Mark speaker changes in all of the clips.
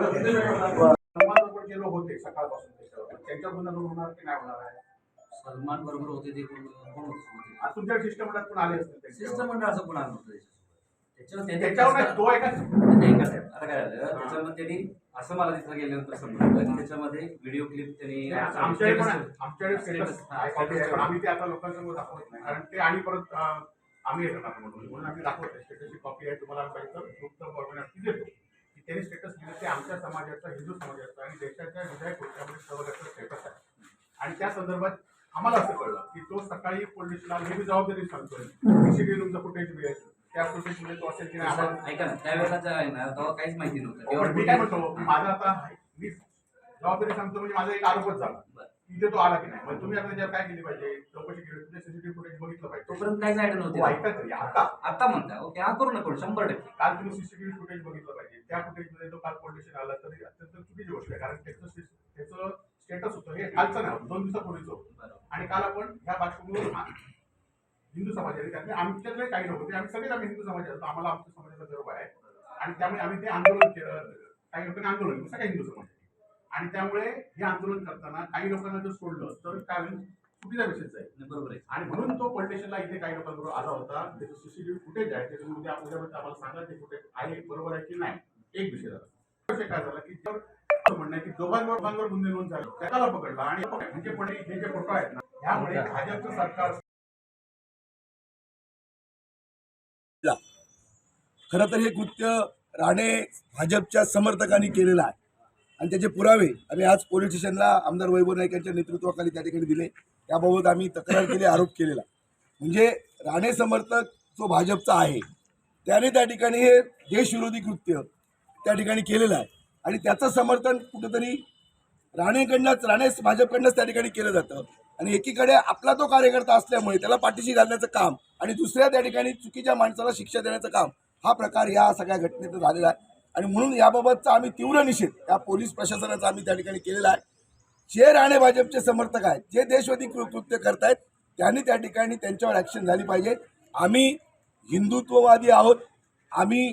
Speaker 1: पण गेलो होते सकाळपासून त्याच्यावर. त्यांच्याबद्दल होणार की नाही होणार आहे
Speaker 2: सलमान बरोबर होते ते कोण कोण होते
Speaker 1: आज तुमच्या शिष्टमंडळात पण आले असतील त्यांच्यावर.
Speaker 2: शिष्टमंडळ असं कोण आलं होतं त्याच्यावर त्यांनी
Speaker 1: त्याच्यावर नाही, तो एका
Speaker 2: नाही का साहेब, आता काय झालं? त्याच्यामध्ये त्यांनी असं मला तिथं गेल्यानंतर समजलं की त्याच्यामध्ये व्हिडिओ क्लिप त्यांनी
Speaker 1: आमच्याकडे पण आहे.
Speaker 2: status-
Speaker 1: आमच्याकडे
Speaker 2: status-
Speaker 1: status आहे, copy आहे, पण आम्ही ते आता लोकांसमोर दाखवत नाही. कारण ते आणि परत अं, आम्ही आपण म्हणून म्हणून आम्ही दाखवत नाही स्टेटसची कॉपी आहे तुम्हाला पाहिजे तर गुप्त फॉर्मॅट देतो त्यांनी स्टेटस दिलं ते आमच्या समाजाचा हिंदू समाजाचा आणि देशाच्या विधायक गोष्टीमध्ये सहभागाचा स्टेटस आहे. आणि त्या संदर्भात आम्हाला असं कळलं की तो सकाळी पोलिसला हे मी जबाबदारी सांगतोय सीसीटीव्ही तुमचं फुटेज मिळेल? त्या फुटेजमध्ये तो असेल की नाही
Speaker 2: ऐका ना त्यावेळेला जे आहे ना तेव्हा काहीच माहिती नव्हतं.
Speaker 1: हो, मी काय म्हणतो की माझा आता मी जबाबदारी सांगतो म्हणजे माझा एक आरोपच झाला. तिथे तो आला की नाही? तुम्ही आता त्याच्यावर काय केली पाहिजे? चौकशी केली तुझे सीसीटीव्ही फुटेज बघितलं पाहिजे.
Speaker 2: तोपर्यंत आयडिया
Speaker 1: हो,
Speaker 2: नव्हती.
Speaker 1: ऐका तरी आता.
Speaker 2: आता म्हणता ओके हा करू नका शंभर टक्के.
Speaker 1: काल तुम्ही सीसीटीव्ही फुटेज बघितलं पाहिजे. त्या फुटेजमध्ये तो काल पोलीस आला तरी अत्यंत चुकीची गोष्ट आहे कारण त्याचं त्याचं स्टेटस होतं हे कालचं नाही दोन दिवसापूर्वीचं होतं. आणि काल आपण ह्या पार्श्वभूमीवर हिंदू समाजाने त्यातले आमच्यातले काही लोक होते आम्ही सगळेच आम्ही हिंदू समाज आम्हाला आमच्या समाजाचा गर्व आहे. आणि त्यामुळे आम्ही ते आंदोलन केलं. काही लोकांनी आंदोलन सगळ्या हिंदू समाजाने आणि त्यामुळे हे आंदोलन करताना काही लोकांना जर सोडलं तर काय होईल चुकीचा जाईल.
Speaker 2: नाही, बरोबर आहे.
Speaker 1: आणि म्हणून तो पोलिटिशियनला इथे काही लोकांबरोबर आला होता. त्याचं सीसीटीव्ही फुटेज आहे. त्याच्यामध्ये उद्यामध्ये आम्हाला सांगा ते फुटेज आहे बरोबर आहे की नाही. एक विषय झाला. विषय काय झाला की म्हणणं आहे की दोघांवर दोघांवर गुन्हे नोंद झाले. त्याला पकडला. आणि म्हणजे पण हे जे फोटो आहेत ना त्यामुळे भाजपचं सरकार
Speaker 3: खरं तर हे कृत्य राणे भाजपच्या समर्थकांनी केलेलं आहे. आणि त्याचे पुरावे आम्ही आज पोलीस स्टेशनला आमदार वैभव नाईक यांच्या नेतृत्वाखाली त्या ठिकाणी दिले. त्याबाबत आम्ही तक्रार केली आरोप केलेला. म्हणजे राणे समर्थक जो भाजपचा आहे त्याने त्या ठिकाणी हे देशविरोधी कृत्य त्या ठिकाणी केलेलं आहे. आणि त्याचं समर्थन कुठंतरी राणेकडनंच राणे भाजपकडनंच त्या ठिकाणी केलं जातं. आणि एकीकडे आपला तो कार्यकर्ता असल्यामुळे त्याला पाठीशी घालण्याचं काम आणि दुसऱ्या त्या ठिकाणी चुकीच्या माणसाला शिक्षा देण्याचं काम हा प्रकार या सगळ्या घटनेत झालेला आहे. आणि म्हणून याबाबतचा आम्ही तीव्र निषेध या पोलीस प्रशासनाचा आम्ही त्या ठिकाणी केलेला आहे. जे राणे भाजपचे समर्थक आहेत जे देशवादी कृत्य करतायत त्यांनी त्या ठिकाणी त्यांच्यावर ॲक्शन झाली पाहिजे. आम्ही हिंदुत्ववादी आहोत आम्ही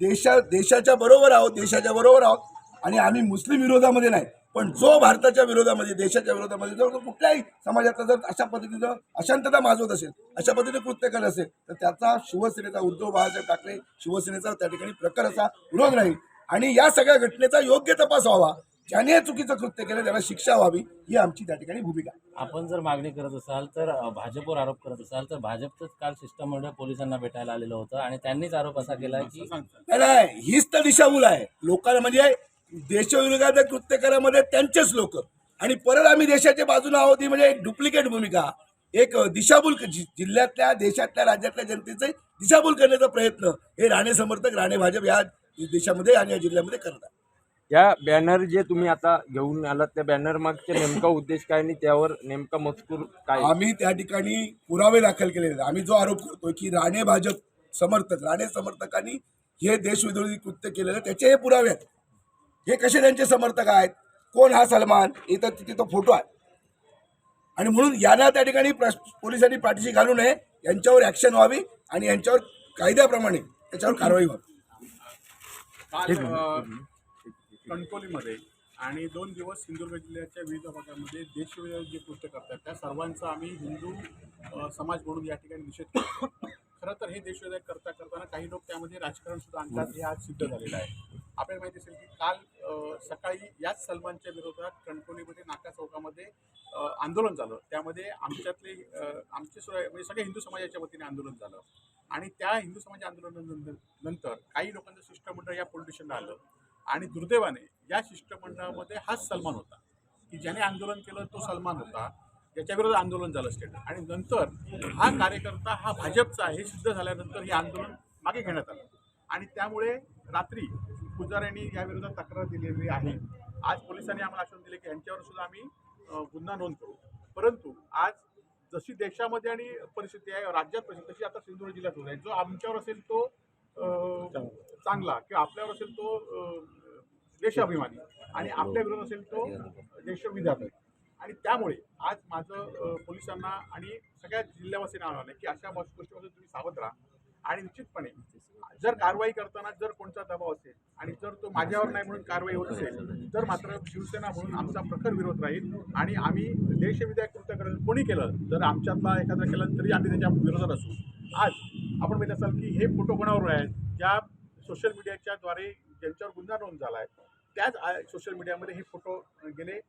Speaker 3: देशा देशाच्या बरोबर आहोत देशाच्या बरोबर आहोत आणि आम्ही मुस्लिम विरोधामध्ये नाही. पण जो भारताच्या विरोधामध्ये देशाच्या विरोधामध्ये जर तो कुठल्याही समाजाचा जर अशा पद्धतीनं अशांतता माजवत असेल अशा पद्धतीने कृत्य करत असेल तर त्याचा शिवसेनेचा उद्धव बाळासाहेब ठाकरे शिवसेनेचा त्या ठिकाणी प्रखर असा विरोध राहील आणि या सगळ्या घटनेचा योग्य तपास व्हावा ज्याने चुकीचं कृत्य केलं त्याला शिक्षा व्हावी ही आमची त्या ठिकाणी भूमिका.
Speaker 4: आपण जर मागणी करत असाल तर भाजपवर आरोप करत असाल तर भाजपचंच काल शिष्टमंडळ पोलिसांना भेटायला आलेलं होतं आणि त्यांनीच आरोप असा केला की
Speaker 3: नाही नाही हीच तर दिशाभूल आहे लोकांना म्हणजे देशविरोधात कृत्य करामध्ये त्यांचेच लोक. आणि परत आम्ही देशाच्या बाजूने आहोत ही म्हणजे एक डुप्लिकेट भूमिका. एक दिशाभूल जिल्ह्यातल्या देशातल्या राज्यातल्या जनतेचे दिशाभूल करण्याचा प्रयत्न हे राणे समर्थक राणे भाजप या देशामध्ये आणि या जिल्ह्यामध्ये करत आहे
Speaker 5: या बॅनर जे तुम्ही आता घेऊन आलात त्या बॅनर मागचे नेमका उद्देश काय आणि त्यावर नेमका मजकूर काय?
Speaker 3: आम्ही त्या ठिकाणी पुरावे दाखल केलेले आम्ही जो आरोप करतोय की राणे भाजप समर्थक राणे समर्थकांनी हे देशविरोधी कृत्य केलेलं त्याचे हे पुरावे आहेत. हे कसे त्यांचे समर्थक आहेत? कोण हा सलमान? इथं तिथे तो फोटो आहे. आणि म्हणून यांना त्या ठिकाणी पोलिसांनी पाठीशी घालू नये. यांच्यावर ॲक्शन व्हावी आणि यांच्यावर कायद्याप्रमाणे त्याच्यावर कारवाई व्हावी.
Speaker 1: कणकवलीमध्ये आणि दोन दिवस सिंधुदुर्ग जिल्ह्याच्या विविध भागामध्ये देशविरोधी जे कृत्य करतात त्या सर्वांचा आम्ही हिंदू समाज म्हणून या ठिकाणी निषेध करतो. खरं तर हे देशविरोधी करता करताना काही लोक त्यामध्ये राजकारण सुद्धा आणतात हे आज सिद्ध झालेलं आहे. आपल्याला माहिती असेल की काल सकाळी याच सलमानच्या विरोधात कणकोलीमध्ये नाका चौकामध्ये आंदोलन झालं. त्यामध्ये आमच्यातले आमचे सुद्धा म्हणजे सगळ्या हिंदू समाजाच्या वतीने आंदोलन झालं. आणि त्या हिंदू समाज आंदोलनानंतर नंतर काही लोकांचं शिष्टमंडळ या पोलिटिशनला आलं. आणि दुर्दैवाने या शिष्टमंडळामध्ये हाच सलमान होता की ज्याने आंदोलन केलं तो सलमान होता. ज्याच्या आंदोलन झालं स्टेट आणि नंतर हा कार्यकर्ता हा भाजपचा हे सिद्ध झाल्यानंतर हे आंदोलन मागे घेण्यात आलं. आणि त्यामुळे रात्री पुजाऱ्यांनी या विरोधात तक्रार दिलेली आहे. आज पोलिसांनी आम्हाला आश्वासन दिले की यांच्यावर सुद्धा आम्ही गुन्हा नोंद करू. परंतु आज जशी देशामध्ये आणि परिस्थिती आहे राज्यात परिस्थिती तशी आता सिंधुदुर्ग जिल्ह्यात होत आहे. जो आमच्यावर असेल तो चांगला किंवा आपल्यावर असेल तो देशाभिमानी आणि आपल्या विरोधात असेल तो देशविधातक आणि त्यामुळे आज माझं पोलिसांना आणि सगळ्या जिल्ह्यावासींना आव्हान आहे की अशा गोष्टीपासून तुम्ही सावध राहा. आणि निश्चितपणे जर कारवाई करताना जर कोणता दबाव असेल आणि जर तो माझ्यावर नाही म्हणून कारवाई होत असेल तर मात्र शिवसेना म्हणून आमचा प्रखर विरोध राहील आणि आम्ही देशविधायक कृत्य करेल कोणी केलं जर आमच्यातला एखादा केलं तरी आम्ही त्याच्या विरोधात असू. आज आपण माहिती असाल की हे फोटो कोणावर आहेत? ज्या सोशल मीडियाच्या द्वारे ज्यांच्यावर गुन्हा नोंद झाला आहे त्याच सोशल मीडियामध्ये हे फोटो गेले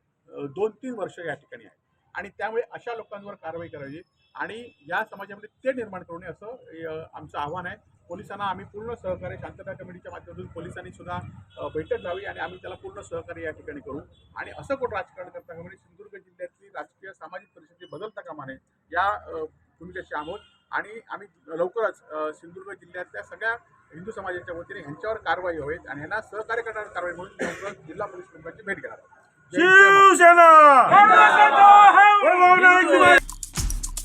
Speaker 1: दोन तीन वर्ष या ठिकाणी आहे. आणि त्यामुळे अशा लोकांवर कारवाई करावी. आणि या समाजामध्ये ते निर्माण करू नये असं आमचं आव्हान आहे. पोलिसांना आम्ही पूर्ण सहकार्य शांतता कमिटीच्या माध्यमातून पोलिसांनी सुद्धा बैठक लावी आणि आम्ही त्याला पूर्ण सहकार्य या ठिकाणी करू. आणि असं कोण राजकारण करता? कामा नये सिंधुदुर्ग जिल्ह्यातली राजकीय सामाजिक परिस्थिती बदलता कामा नये या अ, भूमिकेचे आहोत. आणि आम्ही लवकरच सिंधुदुर्ग जिल्ह्यातल्या सगळ्या हिंदू समाजाच्या वतीने ह्यांच्यावर कारवाई होईल आणि ह्यांना सहकार्य करणारी कारवाई म्हणून लवकरच जिल्हा पोलीस केंद्राची भेट घेणार आहोत.